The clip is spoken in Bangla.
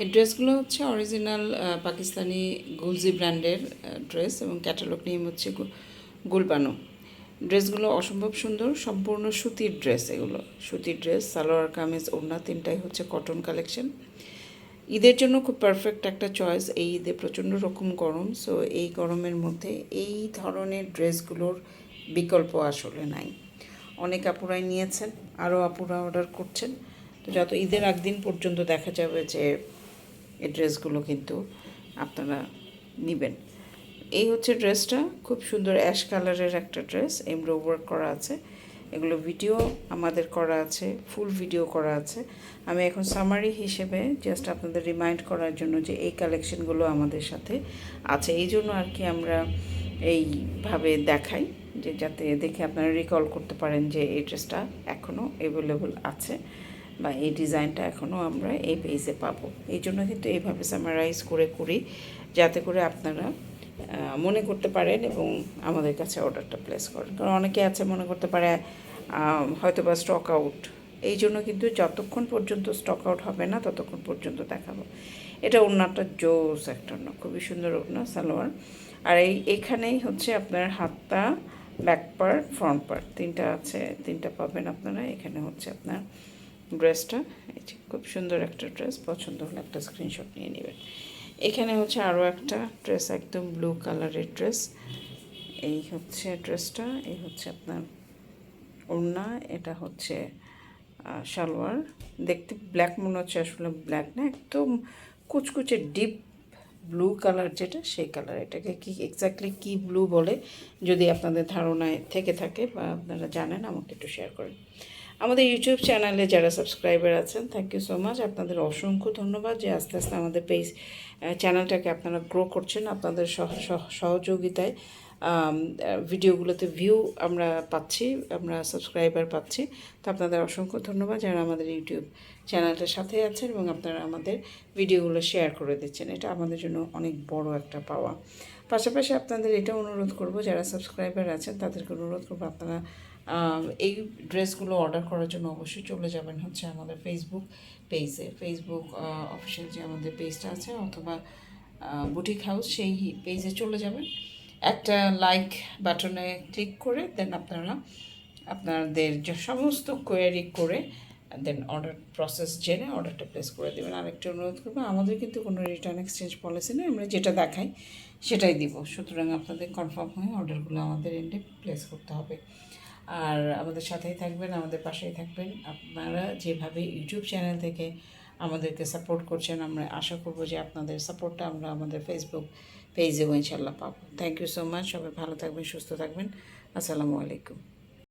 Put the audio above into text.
এই ড্রেসগুলো হচ্ছে অরিজিনাল পাকিস্তানি গুলজি ব্র্যান্ডের ড্রেস এবং ক্যাটালগ নেম হচ্ছে গুলবানো। ড্রেসগুলো অসম্ভব সুন্দর, সম্পূর্ণ সুতির ড্রেস এগুলো। সুতির ড্রেস, সালোয়ার, কামিজ, ওড়না তিনটাই হচ্ছে কটন কালেকশন। ঈদের জন্য খুব পারফেক্ট একটা চয়েস এই ঈদে প্রচণ্ড রকম গরম সো এই গরমের মধ্যে এই ধরনের ড্রেসগুলোর বিকল্প আসলে নাই। অনেক আপুরাই নিয়েছেন, আরও আপুরা অর্ডার করছেন। তো যত ঈদের আগদিন পর্যন্ত দেখা যাবে যে এই ড্রেসগুলো কিন্তু আপনারা নেবেন। এই হচ্ছে ড্রেসটা, খুব সুন্দর অ্যাশ কালারের একটা ড্রেস এমব্রো ওয়ার্ক করা আছে। এগুলো ভিডিও আমাদের করা আছে, ফুল ভিডিও করা আছে। আমি এখন সামারি হিসেবে জাস্ট আপনাদের রিমাইন্ড করার জন্য যে এই কালেকশনগুলো আমাদের সাথে আছে। এই জন্য আর কি আমরা এইভাবে দেখাই, যে যাতে দেখে আপনারা রিকল করতে পারেন যে এই ড্রেসটা এখনও অ্যাভেলেবল আছে। বা এই ডিজাইনটা এখনও আমরা এই পেজে পাবো। এই জন্য কিন্তু এইভাবে সামারাইজ করে করি, যাতে করে আপনারা মনে করতে পারেন এবং আমাদের কাছে অর্ডারটা প্লেস করেন। কারণ অনেকে আছে মনে করতে পারে হয়তো বা স্টক আউট এই জন্য কিন্তু যতক্ষণ পর্যন্ত স্টক আউট হবে না, ততক্ষণ পর্যন্ত দেখাবো। এটা ওড়নাটা জোস একটা ওড়না, খুবই সুন্দর ওড়না, সালোয়ার। আর এই, এখানেই হচ্ছে আপনার হাতটা ব্যাক পার্ট ফ্রন্ট পার্ট তিনটা আছে, তিনটা পাবেন আপনারা। এখানে হচ্ছে আপনার ড্রেসটা। খুব সুন্দর একটা ড্রেস, পছন্দ হলে একটা স্ক্রিনশট নিয়ে নেবেন। এখানে হচ্ছে আরও একটা ড্রেস, একদম ব্লু কালারের ড্রেস। এই হচ্ছে ড্রেসটা, এই হচ্ছে আপনার ওড়না, এটা হচ্ছে সালোয়ার। দেখতে ব্ল্যাক মনে হচ্ছে আসলে ব্ল্যাক না, একদম কুচকুচে ডিপ ব্লু কালার যেটা, সেই কালার এটাকে কি এক্স্যাক্টলি কি ব্লু বলে, যদি আপনাদের ধারণায় থেকে থাকে বা আপনারা জানেন, আমাকে একটু শেয়ার করেন। আমাদের ইউটিউব চ্যানেলে যারা সাবস্ক্রাইবার আছেন থ্যাংক ইউ সো মাচ আপনাদের অসংখ্য ধন্যবাদ যে আস্তে আস্তে আমাদের পেজ চ্যানেলটাকে আপনারা গ্রো করছেন আপনাদের সহ- সহ- সহযোগিতায়। ভিডিওগুলোতে ভিউ আমরা পাচ্ছি, আমরা সাবস্ক্রাইবার পাচ্ছি। তো আপনাদের অসংখ্য ধন্যবাদ যারা আমাদের ইউটিউব চ্যানেলটার সাথে আছেন এবং আপনারা আমাদের ভিডিওগুলো শেয়ার করে দিচ্ছেন। এটা আমাদের জন্য অনেক বড় একটা পাওয়া। পাশাপাশি আপনাদের এটা অনুরোধ করব, যারা সাবস্ক্রাইবার আছেন তাদেরকে অনুরোধ করব, আপনারা এই ড্রেসগুলো অর্ডার করার জন্য অবশ্যই চলে যাবেন হচ্ছে আমাদের ফেসবুক পেজে ফেসবুক অফিসিয়াল যে আমাদের পেজটা আছে অথবা বুটিক হাউস সেই পেজে চলে যাবেন। একটা লাইক বাটনে ক্লিক করে দেন আপনারা আপনাদের যে সমস্ত কোয়ারি করে দেন অর্ডার প্রসেস জেনে অর্ডারটা প্লেস করে দেবেন। আরেকটা অনুরোধ করব, আমাদের কিন্তু কোনো রিটার্ন এক্সচেঞ্জ পলিসি নেই, আমরা যেটা দেখাই সেটাই দিব। সুতরাং আপনাদের কনফার্ম হয়ে অর্ডারগুলো আমাদের এন্ডে প্লেস করতে হবে। আর আমাদের সাথেই থাকবেন, আমাদের পাশেই থাকবেন। আপনারা যেভাবে ইউটিউব চ্যানেল থেকে আমাদেরকে সাপোর্ট করছেন, আমরা আশা করব যে আপনাদের সাপোর্টটা আমরা আমাদের ফেসবুক পেজেও ইনশাল্লাহ পাবো। থ্যাংক ইউ সো মাচ সবাই ভালো থাকবেন, সুস্থ থাকবেন। আসসালামু আলাইকুম।